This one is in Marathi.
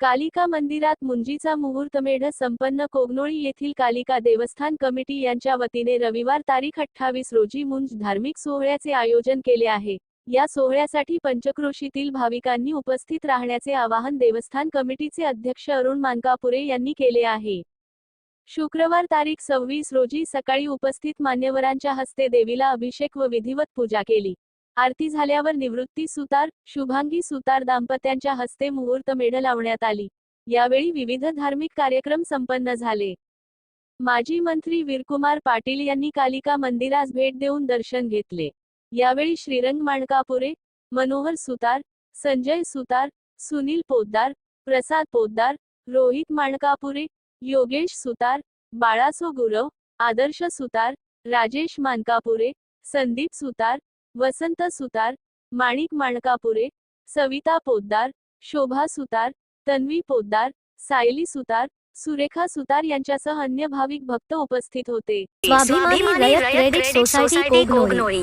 कालिका मंदिरात मुंजीचा मुहूर्तमेढ संपन्न कोगनोळी येथील कालिका देवस्थान कमिटी यांच्या वतीने रविवार तारीख अठ्ठावीस रोजी मुंज धार्मिक सोहळ्याचे आयोजन केले आहे. या सोहळ्यासाठी पंचक्रोशीतील भाविकांनी उपस्थित राहण्याचे आवाहन देवस्थान कमिटीचे अध्यक्ष अरुण मानकापुरे यांनी केले आहे. शुक्रवार तारीख सव्वीस रोजी सकाळी उपस्थित मान्यवरांच्या हस्ते देवीला अभिषेक व विधिवत पूजा केली. आरती झाल्यावर निवृत्ती सुतार शुभांगी सुतार दाम्पत्यांच्या हस्ते मुहूर्त मेढ लावण्यात आली. यावेळी विविध धार्मिक कार्यक्रम संपन्न झाले. माजी मंत्री वीरकुमार पाटील यांनी कालिका मंदिरास भेट देऊन दर्शन घेतले. यावेळी श्रीरंग माणकापुरे मनोहर सुतार संजय सुतार सुनील पोद्दार प्रसाद पोद्दार रोहित माणकापुरे योगेश सुतार बाळासो गुरव आदर्श सुतार राजेश मानकापुरे संदीप सुतार वसंत सुतार माणिक माणकापुरे सविता पोद्दार शोभा सुतार तन्वी पोद्दार सायली सुतार सुरेखा सुतार यांच्यासह अन्य भाविक भक्त उपस्थित होते. स्वाभिमानी रयत क्रेडिट सोसायटी कोगनोळी.